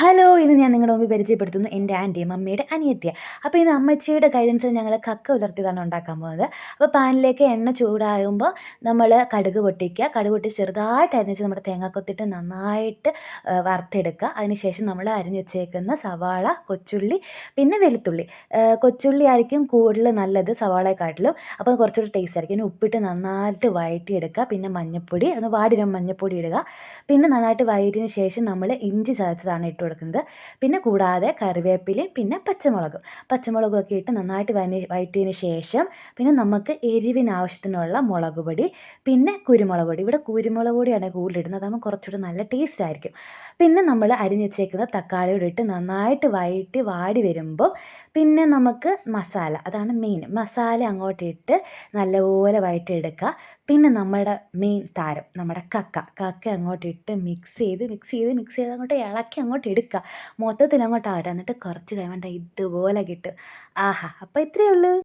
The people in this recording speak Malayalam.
ഹലോ ഇന്ന് ഞാൻ നിങ്ങളുടെ മുമ്പിൽ പരിചയപ്പെടുത്തുന്നു എന്റെ ആന്റി മമ്മിയുടെ അനിയത്തിയ. അപ്പോൾ ഇന്ന് അമ്മച്ചിയുടെ ഗൈഡൻസിൽ ഞങ്ങൾ കക്ക ഉലർത്തിയതാണ് ഉണ്ടാക്കാൻ പോകുന്നത്. അപ്പോൾ പാനിലേക്ക് എണ്ണ ചൂടാകുമ്പോൾ നമ്മൾ കടുക് പൊട്ടിക്കുക. കടുക് പൊട്ടി ചെറുതായിട്ട് അരിഞ്ഞ് നമ്മുടെ തേങ്ങാക്കൊത്തിട്ട് നന്നായിട്ട് വറുത്തെടുക്കുക. അതിനുശേഷം നമ്മൾ അരിഞ്ഞ് വെച്ചേക്കുന്ന സവാള കൊച്ചുള്ളി പിന്നെ വെളുത്തുള്ളി. കൊച്ചുള്ളി ആയിരിക്കും കൂടുതൽ നല്ലത് സവാളയെക്കാട്ടിലും. അപ്പോൾ കുറച്ചുകൂടി ടേസ്റ്റ് ആയിരിക്കും. ഉപ്പിട്ട് നന്നായിട്ട് വഴറ്റിയെടുക്കുക പിന്നെ മഞ്ഞൾപ്പൊടി ഒന്ന് വാടിനും മഞ്ഞൾപ്പൊടി ഇടുക. പിന്നെ നന്നായിട്ട് വയറ്റിന് ശേഷം നമ്മൾ ഇഞ്ചി ചതച്ചതാണ് ഇട്ട് കൊടുക്കുന്നത്. പിന്നെ കൂടാതെ കറിവേപ്പിലയും പിന്നെ പച്ചമുളകും. പച്ചമുളകൊക്കെ ഇട്ട് നന്നായിട്ട് വന വയറ്റിയതിന് ശേഷം പിന്നെ നമുക്ക് എരിവിന് ആവശ്യത്തിനുള്ള മുളക് പൊടി പിന്നെ കുരുമുളക് പൊടി ഇവിടെ കുരുമുളക് പൊടിയാണ് കൂടുതലിടുന്നത്. അതാകുമ്പോൾ കുറച്ചുകൂടി നല്ല ടേസ്റ്റ് ആയിരിക്കും. പിന്നെ നമ്മൾ അരിഞ്ഞ് വെച്ചേക്കുന്ന തക്കാളിയോട് ഇട്ട് നന്നായിട്ട് വയറ്റി വാടി വരുമ്പോൾ പിന്നെ നമുക്ക് മസാല. അതാണ് മെയിൻ മസാല അങ്ങോട്ടിട്ട് നല്ലപോലെ വയറ്റിയെടുക്കുക. പിന്നെ നമ്മുടെ മെയിൻ താരം നമ്മുടെ കക്ക. കക്ക അങ്ങോട്ടിട്ട് മിക്സ് ചെയ്ത് മിക്സ് ചെയ്ത് മിക്സ് ചെയ്ത് അങ്ങോട്ട് ഇളക്കി അങ്ങോട്ട് എടുക്കുക മൊത്തത്തിൽ അങ്ങോട്ട് ആട്ടുക എന്നിട്ട് കുറച്ച് കഴിയുമ്പോൾ ഇതുപോലെ കിട്ടും. ആഹാ അപ്പോൾ ഇത്രയേ ഉള്ളൂ.